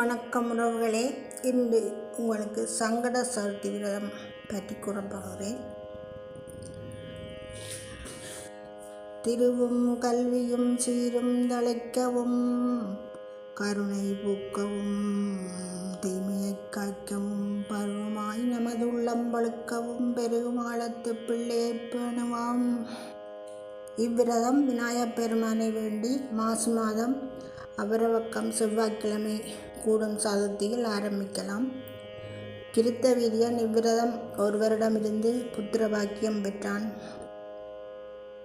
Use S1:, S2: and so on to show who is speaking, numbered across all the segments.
S1: வணக்கம் உறவுகளே. இன்று உங்களுக்கு சங்கட சதுர்த்தி விரதம் பற்றி கூறப்போகிறேன். திருவும் கல்வியும் சீரும் தழைக்கவும் கருணை பூக்கவும் தீமையை காய்க்கவும் பருவமாய் நமது உள்ளம் வழுக்கவும் பெருகும் ஆழத்து பிள்ளையை பேணுவாம். இவ்விரதம் விநாயகப் பெருமானை வேண்டி மாசி மாதம் அபரவக்கம் செவ்வாய்க்கிழமை கூடும் சதுர்த்தியில் ஆரம்பிக்கலாம். கிருத்த வீரியன் இவ்விரதம் ஒருவரிடமிருந்து புத்திர பாக்கியம் பெற்றான்.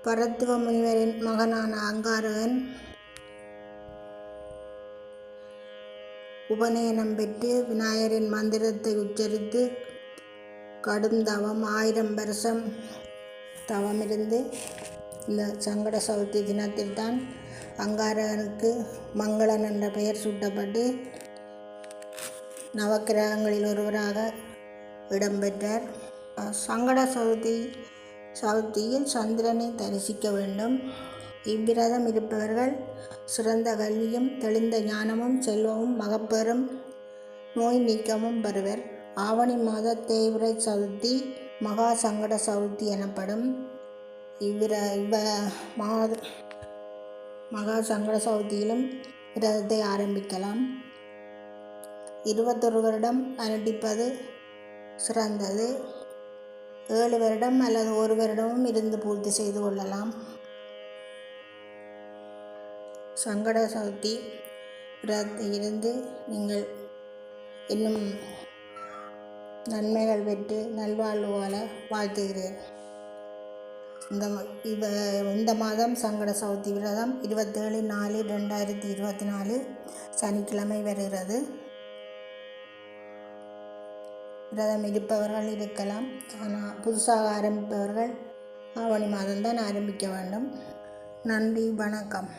S1: பரத்துவ முனிவரின் மகனான அங்காரகன் உபநயனம் பெற்று விநாயகரின் மந்திரத்தை உச்சரித்து கடும் தவம் ஆயிரம் வருஷம் தவமிருந்து இந்த சங்கட சதுர்த்தி தினத்தில்தான் அங்காரகனுக்கு மங்களன் என்ற பெயர் சூட்டப்பட்டு நவக்கிரகங்களில் ஒருவராக இடம்பெற்றார். சங்கட சதுர்த்தி சதுர்த்தியில் சந்திரனை தரிசிக்க வேண்டும். இவ்விரதம் இருப்பவர்கள் சிறந்த கல்வியும் தெளிந்த ஞானமும் செல்வமும் மகப்பெறும் நோய் நீக்கமும் பெறுவர். ஆவணி மாத தேய்பிரை சதுர்த்தி மகா சங்கட சதுர்த்தி எனப்படும். இவ்விர இவ்வ மாத மகா சங்கட சதுர்த்தியிலும் விரதத்தை ஆரம்பிக்கலாம். இருபத்தொரு வருடம் அனுட்டிப்பது சிறந்தது. ஏழு வருடம் அல்லது ஒரு வருடமும் இருந்து பூர்த்தி செய்து கொள்ளலாம். சங்கட சக்தி இருந்து நீங்கள் இன்னும் நன்மைகள் பெற்று நல்வாழ்வு வாழ வாழ்த்துகிறேன். இந்த இவ இந்த மாதம் சங்கட சதுர்த்தி விரதம் இருபத்தேழு நாலு ரெண்டாயிரத்தி இருபத்தி நாலு சனிக்கிழமை வருகிறது. விரதம் இருப்பவர்கள் இருக்கலாம். ஆனால் புதுசாக ஆரம்பிப்பவர்கள் ஆவணி மாதம்தான் ஆரம்பிக்க வேண்டும். நன்றி வணக்கம்.